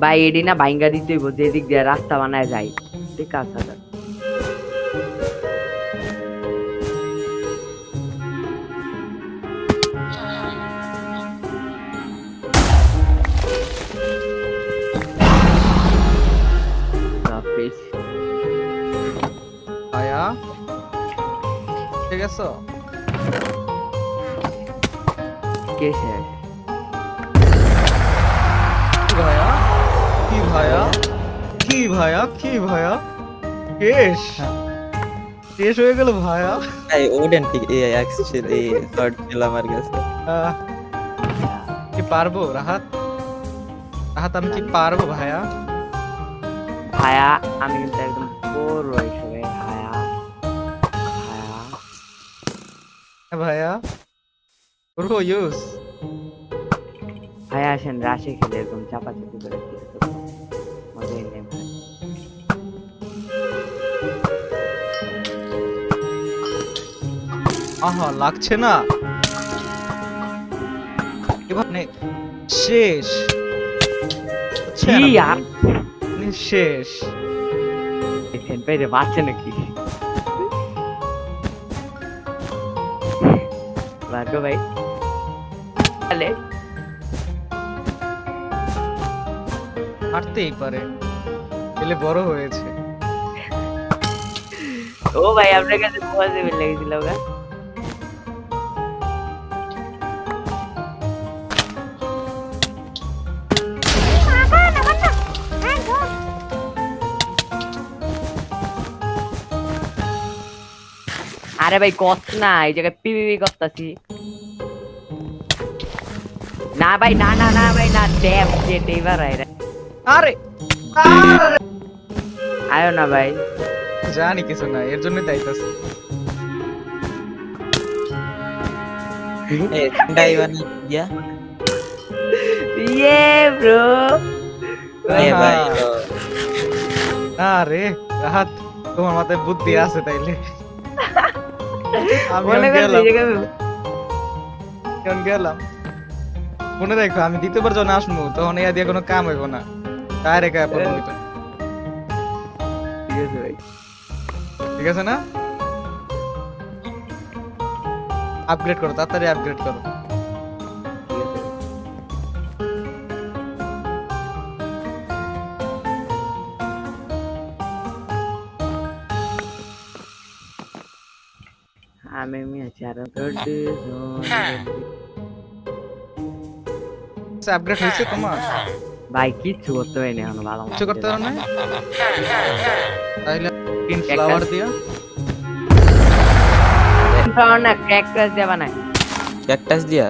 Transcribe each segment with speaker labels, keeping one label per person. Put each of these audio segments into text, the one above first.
Speaker 1: ভাই এডি না ভাইঙ্গা দিতে হইব যেদিক দিয়ে রাস্তা বানায় যায় ঠিক আছে দাদা
Speaker 2: ঠিক আছে?
Speaker 1: কে শেষ
Speaker 2: কি ভাইয়া কি ভাইয়া কেশ শেষ হয়ে গেল ভাইয়া
Speaker 3: এই ওডেন ঠিক এই অ্যাকশন এই শর্ট ছিল আমার কাছে
Speaker 2: কি পারব রাহাত? রাহাত আমি কি পারব ভাইয়া
Speaker 1: ভায়া আমি কিন্তু একদম বোর হয়েছি রে ভায়া। ভায়া
Speaker 2: হ্যাঁ ভাইয়া করব ইউজ
Speaker 1: ভাইয়া আসেন রাশে খেলে এরকম চাপাচাপি করে। মজাই নেই ভাই
Speaker 2: আহা লাগছে না। এবার শেষ।
Speaker 1: কি আর?
Speaker 2: শেষ।
Speaker 1: দেখেন পেরে বাঁচে নাকি? ভাগ্য ভাই। তাহলে
Speaker 2: হাঁটতেই পারে। ছেলে বড় হয়েছে।
Speaker 1: ও ভাই আপনার কাছে পজিটিভ লেগেছিল গা। আরে ভাই কষ্ট না এই জায়গায় পিপিপি করতেছি না ভাই না না না ভাই না ড্যাম জেট এবার আয় রে।
Speaker 2: আরে
Speaker 1: আয়ো না ভাই
Speaker 2: জানি কিছু না এর জন্য তাইতাছে
Speaker 3: এই ডাই বানি দিয়া
Speaker 1: ইয়ে ব্রো
Speaker 3: এ ভাই
Speaker 2: আহা।
Speaker 3: ও,
Speaker 2: আরে রাহাত তোমার মাথায় বুদ্ধি আছে তাইলে আমি গেলাম। মনে রাখো আমি দ্বিতীয়বার যখন আসব তখন ইয়া দিয়ে কোনো কাম হইব না। ডাইরেক্ট আয়া প্রথম
Speaker 1: ঠিক আছে ভাই।
Speaker 2: ঠিক আছে না? আপগ্রেড করো তাড়াতাড়ি আপগ্রেড করো।
Speaker 1: আমি মিয়া চারো করতে
Speaker 2: আপগ্রেড হয়েছে তোমার?
Speaker 1: ভাই কিচ্ছু করতে পারিনি এখন ভালো।
Speaker 2: কিছু করতে পারো না? তাহলে তিন ফ্লাওয়ার দিয়া
Speaker 1: Flower না ক্যাকটাস দিয়ে বানায়
Speaker 3: ক্যাকটাস দিয়া?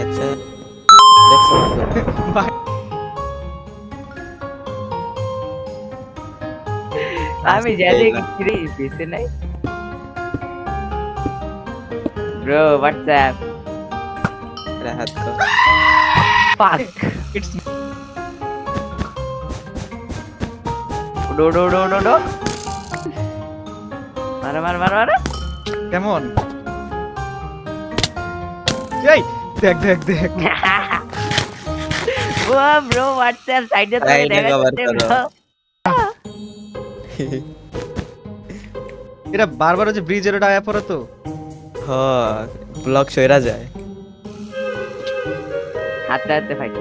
Speaker 3: আচ্ছা দেখছ
Speaker 2: ভাই,
Speaker 1: আমি জানি কি পিছে নাই ব্রো হোয়াটসঅ্যাপ
Speaker 3: রাহাত কর
Speaker 1: ফাক
Speaker 2: it's
Speaker 1: ডো ডো ডো ডো ডো মারা মারা মারা মারা
Speaker 2: কেমন এই দেখ দেখ দেখ
Speaker 1: ও ব্রো হোয়াটসঅ্যাপ সাইডে তো দেখা
Speaker 3: cover
Speaker 1: যাচ্ছে
Speaker 2: এটা বারবার হচ্ছে ব্রিজের ওটা আয়া পড়ে তো।
Speaker 3: হ ব্লক সইরা যায়।
Speaker 1: হাতে হাতে ফাইট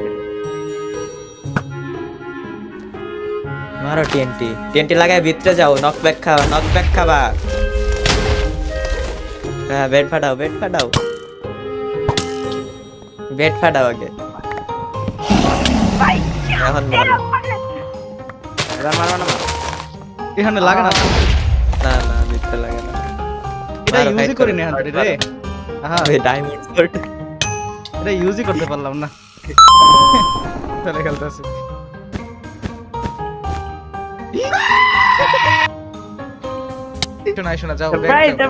Speaker 3: মারো টিএনটি টিএনটি লাগায় ভিতরে যাও নক ব্যাক খাও নক ব্যাক খাবা। হ্যাঁ বেড ফাটাও বেড ফাটাও। বেড ফাটাও আগে। এখন মারো।
Speaker 1: এবার মারো না মারো।
Speaker 2: এখানে লাগে না?
Speaker 3: না না ভিতরে লাগে না।
Speaker 2: এটা ইউজই করি না এখন রে। আহা।
Speaker 3: ওই ডায়মন্ড শর্ট
Speaker 2: এটা ইউজই করতে পারলাম না। চলে খেলতেছি। শোনা শোনা যাও ব্যাগ যাও।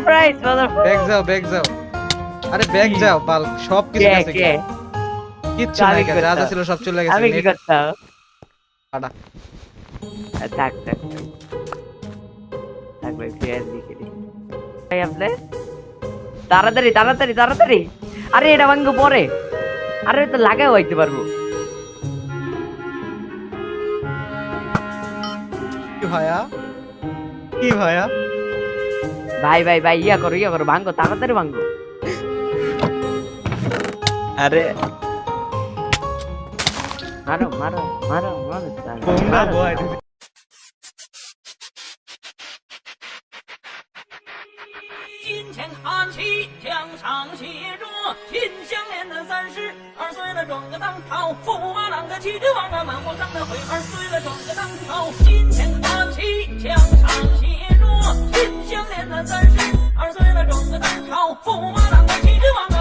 Speaker 2: ব্যাগ যাও ব্যাগ যাও। আরে ব্যাগ যাও বাল সব কিছু
Speaker 1: কে
Speaker 2: কিচ্ছু নাই গেছে যা ছিল সব চলে গেছে।
Speaker 1: আমি কি করতাম?
Speaker 2: কাটা।
Speaker 1: আহ, থাক থাক থাক। থাক। ভাই প্লেয়ার দিকে। ভাই আপনি? তাড়াতাড়ি তাড়াতাড়ি তাড়াতাড়ি। আরে এটা ভাঙ্গ পরে। আরে তো লাগাও হইতে পারব।
Speaker 2: কি ভাইয়া? কি ভাইয়া?
Speaker 1: ভাই ভাই ভাই ইয়া করো ইয়া করো ভাঙ্গো তাড়াতাড়ি ভাঙ্গো।
Speaker 3: আরে।
Speaker 1: মারো মারো মারো মারো
Speaker 4: 前看齐，墙上写着“心相连的三十二岁了壮个当朝，驸马郎的齐天王啊，满我当的会二岁了壮个当朝。”心前看齐，墙上写着“心相连的三十二岁了壮个当朝，驸马郎的齐天王、啊。